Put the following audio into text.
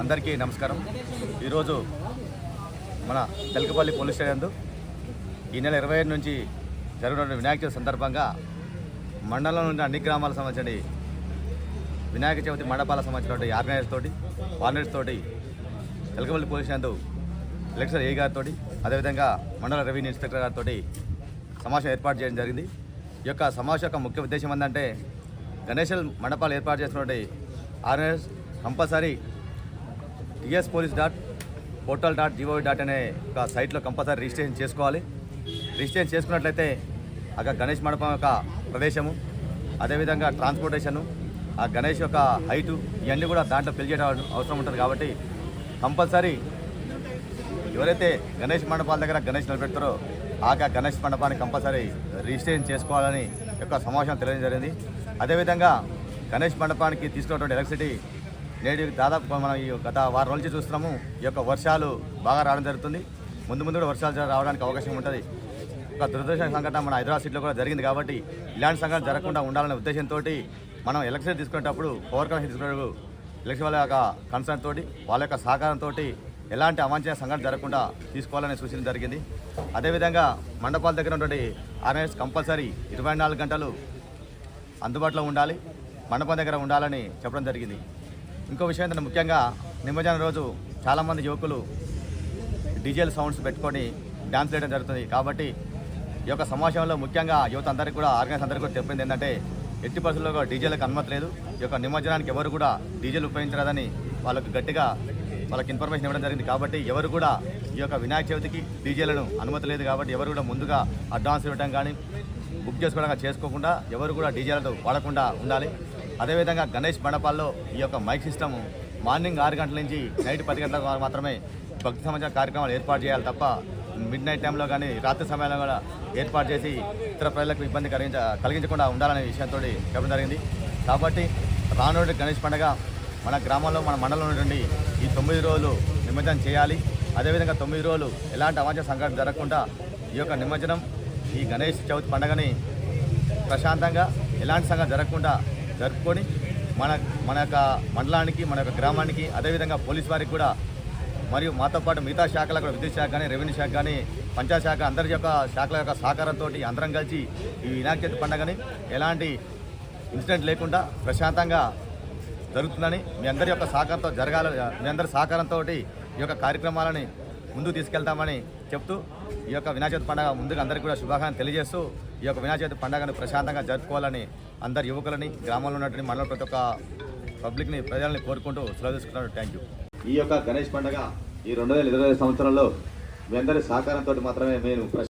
అందరికీ నమస్కారం. ఈరోజు మన తెలకపల్లి పోలీస్ స్టేషన్ ఈ నెల ఇరవై ఏడు నుంచి జరుగుతున్న వినాయక చవితి సందర్భంగా మండలంలో ఉన్న అన్ని గ్రామాలకు సంబంధించిన వినాయక చవితి మండపాలకు సంబంధించినటువంటి ఆర్గనైజర్స్ తోటి వాలంటీర్స్ తోటి తెలకపల్లి పోలీస్ స్టేషన్ నందు ఏ గారితో అదేవిధంగా మండల రెవెన్యూ ఇన్స్పెక్టర్ గారితో సమావేశం ఏర్పాటు చేయడం జరిగింది. ఈ యొక్క సమావేశం యొక్క ముఖ్య ఉద్దేశం ఏంటంటే గణేష్ మండపాలు ఏర్పాటు చేసినటువంటి organisers compulsory DS police dot portal dot G O V dot అనే ఒక సైట్లో కంపల్సరీ రిజిస్ట్రేషన్ చేసుకోవాలి. రిజిస్ట్రేషన్ చేసుకున్నట్లయితే అక్కడ గణేష్ మండపం యొక్క ప్రదేశము అదేవిధంగా ట్రాన్స్పోర్టేషను ఆ గణేష్ యొక్క హైటు ఇవన్నీ కూడా దాంట్లో ఫిల్ చేయడం అవసరం ఉంటుంది కాబట్టి కంపల్సరీ ఎవరైతే గణేష్ మండపాల దగ్గర గణేష్ నిలబెడతారో ఆ గణేష్ మండపాన్ని కంపల్సరీ రిజిస్ట్రేషన్ చేసుకోవాలని యొక్క సమావేశం తెలియడం జరిగింది. అదేవిధంగా గణేష్ మండపానికి తీసుకున్నటువంటి ఎలక్ట్రిసిటీ నేడు దాదాపు మనం ఈ గత వారం రోజుల నుంచి చూస్తున్నాము. ఈ యొక్క వర్షాలు బాగా రావడం జరుగుతుంది. ముందు ముందు కూడా వర్షాలు రావడానికి అవకాశం ఉంటుంది. ఒక దురదృష్ట సంఘటన మన హైదరాబాద్ సిటీలో కూడా జరిగింది కాబట్టి ఇలాంటి సంఘటన జరగకుండా ఉండాలనే ఉద్దేశంతో మనం ఎలక్షన్ తీసుకునేటప్పుడు పవర్ కమిషన్ తీసుకునేటప్పుడు ఎలక్షన్ వాళ్ళ యొక్క కన్సర్న్ తోటి వాళ్ళ యొక్క సహకారంతో ఎలాంటి అవాంఛనీయ సంఘటన జరగకుండా తీసుకోవాలని సూచన జరిగింది. అదేవిధంగా మండపాల దగ్గర ఉన్నటువంటి ఆర్ఎస్ కంపల్సరీ ఇరవై నాలుగు గంటలు అందుబాటులో ఉండాలి. మండపం దగ్గర ఉండాలని చెప్పడం జరిగింది. ఇంకో విషయం ఏంటంటే ముఖ్యంగా నిమజ్జనం రోజు చాలామంది యువకులు డీజేల్ సౌండ్స్ పెట్టుకొని డ్యాన్స్ వేయడం జరుగుతుంది. కాబట్టి ఈ యొక్క సమావేశంలో ముఖ్యంగా యువత అందరికీ కూడా ఆర్గనైజ్ అందరికీ కూడా చెప్పింది ఏంటంటే ఎట్టి పరిస్థితుల్లో కూడా డీజేలకు అనుమతి లేదు. ఈ యొక్క నిమజ్జనానికి ఎవరు కూడా డీజేలు ఉపయోగించరాదని వాళ్ళకు గట్టిగా వాళ్ళకి ఇన్ఫర్మేషన్ ఇవ్వడం జరిగింది. కాబట్టి ఎవరు కూడా ఈ యొక్క వినాయక చవితికి డీజేలను అనుమతి లేదు కాబట్టి ఎవరు కూడా ముందుగా అడ్వాన్స్ ఇవ్వడం కానీ బుక్ చేసుకోవడం చేసుకోకుండా ఎవరు కూడా డీజేలతో వాడకుండా ఉండాలి. అదేవిధంగా గణేష్ మండపాల్లో ఈ యొక్క మైక్ సిస్టమ్ మార్నింగ్ ఆరు గంటల నుంచి నైట్ పది గంటల వరకు మాత్రమే భక్తి సంబంధించిన కార్యక్రమాలు ఏర్పాటు చేయాలి తప్ప మిడ్ నైట్ టైంలో కానీ రాత్రి సమయంలో కూడా ఏర్పాటు చేసి ఇతర ప్రజలకు ఇబ్బంది కలిగించ కలిగించకుండా ఉండాలనే విషయంతో చెప్పడం జరిగింది. కాబట్టి రానుడి గణేష్ పండుగ మన గ్రామంలో మన మండలంలో ఉన్నటువంటి ఈ తొమ్మిది రోజులు నిమజ్జనం చేయాలి. అదేవిధంగా తొమ్మిది రోజులు ఎలాంటి అవాంఛ సంఘటన జరగకుండా ఈ యొక్క నిమజ్జనం ఈ గణేష్ చవితి పండుగని ప్రశాంతంగా ఎలాంటి సంఘటన జరగకుండా జరుపుకొని మన మన యొక్క మండలానికి మన యొక్క గ్రామానికి అదేవిధంగా పోలీస్ వారికి కూడా మరియు మాతో పాటు మిగతా శాఖల కూడా విద్యుత్ శాఖ కానీ రెవెన్యూ శాఖ కానీ పంచాయత్ శాఖ అందరి యొక్క శాఖల యొక్క సహకారంతో అందరం కలిసి ఈ వినాయక చవితి పండుగని ఎలాంటి ఇన్సిడెంట్ లేకుండా ప్రశాంతంగా జరుగుతుందని మీ అందరి యొక్క సహకారంతో జరగాల మీ అందరి సహకారంతో ఈ యొక్క కార్యక్రమాలని ముందుకు తీసుకెళ్తామని చెప్తూ ఈ యొక్క వినాయక చవితి పండుగ ముందుగా అందరికీ కూడా శుభాకాంక్షలు తెలియజేస్తూ ఈ యొక్క వినాయక పండుగను ప్రశాంతంగా జరుపుకోవాలని అందరి యువకులని గ్రామంలో ఉన్నటువంటి మనలో ప్రతి ఒక్క పబ్లిక్ని ప్రజల్ని కోరుకుంటూ సెలవు తీసుకున్నాను థ్యాంక్ యూ ఈ యొక్క గణేష్ పండుగ ఈ రెండు వేల ఇరవై సంవత్సరంలో మీ అందరి సహకారంతో మాత్రమే నేను